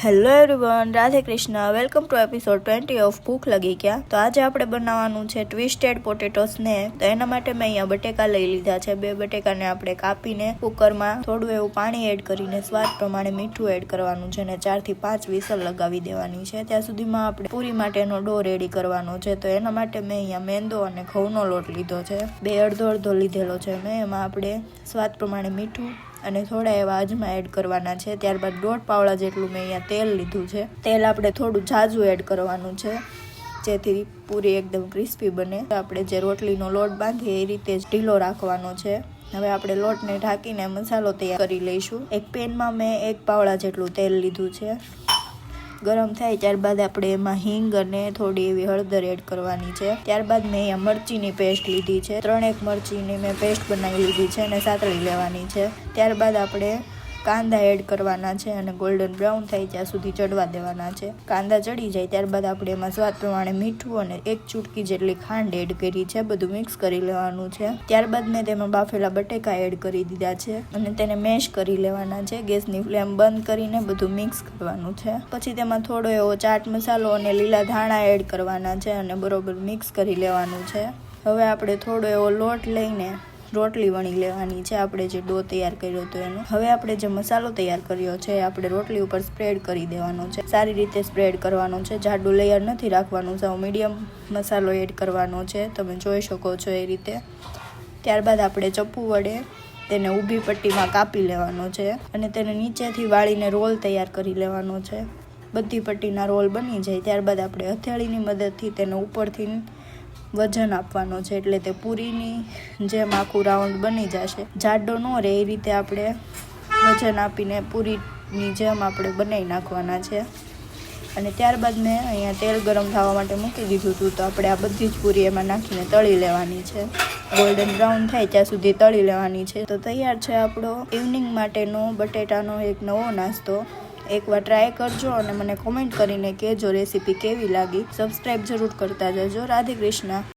Hello everyone Radhe Krishna welcome to episode twenty of Bhukh Lagi ગયા તો આજે આપણે બનાવવાનું છે ટ્વિસ્ટેડ પોટેટો સ્નેક તો એના માટે મેં અહીંયા બટેકા લઈ લીધા છે. બે બટેકાને આપણે કાપીને કુકરમાં થોડું એવું પાણી એડ કરીને સ્વાદ પ્રમાણે મીઠું એડ કરવાનું છે અને ચારથી પાંચ વિસલ લગાવી દેવાની છે. ત્યાં સુધીમાં આપણે પૂરી માટેનો ડો રેડી કરવાનો છે. તો એના માટે મેં અહીંયા મેંદો અને ઘઉંનો લોટ લીધો છે. બે અડધો અડધો લીધેલો છે. મેં એમાં આપણે સ્વાદ પ્રમાણે મીઠું અને થોડા એવા અજમા એડ કરવાના છે. ત્યારબાદ દોઢ પાવડા જેટલું મેં અહીંયા તેલ લીધું છે. તેલ આપણે થોડું ઝાઝું એડ કરવાનું છે, જેથી પૂરી એકદમ ક્રિસ્પી બને. આપણે જે રોટલીનો લોટ બાંધીએ એ રીતે જ ઢીલો રાખવાનો છે. હવે આપણે લોટને ઢાંકીને મસાલો તૈયાર કરી લઈશું. એક પેનમાં મેં એક પાવડા જેટલું તેલ લીધું છે. ગરમ થાય ત્યારબાદ આપણે એમાં હિંગ અને થોડી એવી હળદર એડ કરવાની છે. ત્યારબાદ મેં અહીંયા મરચીની પેસ્ટ લીધી છે. ત્રણેક મરચીની મેં પેસ્ટ બનાવી લીધી છે અને સાતળી લેવાની છે. ત્યારબાદ આપણે કાંદા એડ કરવાના છે અને ગોલ્ડન બ્રાઉન થાય ત્યાં સુધી ચડવા દેવાના છે. કાંદા ચડી જાય ત્યારબાદ આપણે એમાં સ્વાદ પ્રમાણે મીઠું અને એક ચૂટકી જેટલી ખાંડ એડ કરી છે, બધું મિક્સ કરી લેવાનું છે. ત્યારબાદ મેં તેમાં બાફેલા બટેકા એડ કરી દીધા છે અને તેને મેશ કરી લેવાના છે. ગેસની ફ્લેમ બંધ કરીને બધું મિક્સ કરવાનું છે. પછી તેમાં થોડો એવો ચાટ મસાલો અને લીલા ધાણા એડ કરવાના છે અને બરોબર મિક્સ કરી લેવાનું છે. હવે આપણે થોડો એવો લોટ લઈને રોટલી વણી લેવાની છે. આપણે જે ડો તૈયાર કર્યો હતો એનો. હવે આપણે જે મસાલો તૈયાર કર્યો છે આપણે રોટલી ઉપર સ્પ્રેડ કરી દેવાનો છે. સારી રીતે સ્પ્રેડ કરવાનો છે. જાડું લેયર નથી રાખવાનું. સાવ મીડિયમ મસાલો એડ કરવાનો છે. તમે જોઈ શકો છો એ રીતે. ત્યારબાદ આપણે ચપ્પુ વડે તેને ઊભી પટ્ટીમાં કાપી લેવાનો છે અને તેને નીચેથી વાળીને રોલ તૈયાર કરી લેવાનો છે. બધી પટ્ટીના રોલ બની જાય. ત્યારબાદ આપણે હથેળીની મદદથી તેને ઉપરથી વજન આપવાનો છે એટલે તે પૂરીની જેમ આખું રાઉન્ડ બની જશે. જાડો ન રહે એ રીતે આપણે વજન આપીને પૂરીની જેમ આપણે બનાવી નાખવાના છે. અને ત્યારબાદ મેં અહીંયા તેલ ગરમ થવા માટે મૂકી દીધું હતું, તો આપણે આ બધી જ પૂરી એમાં નાખીને તળી લેવાની છે. ગોલ્ડન બ્રાઉન થાય ત્યાં સુધી તળી લેવાની છે. તો તૈયાર છે આપણો ઇવનિંગ માટેનો બટેટાનો એક નવો નાસ્તો. એકવાર ટ્રાય કરજો અને મને કોમેન્ટ કરીને કહેજો રેસીપી કેવી લાગી. સબસ્ક્રાઈબ જરૂર કરતા જજો. રાધે કૃષ્ણ.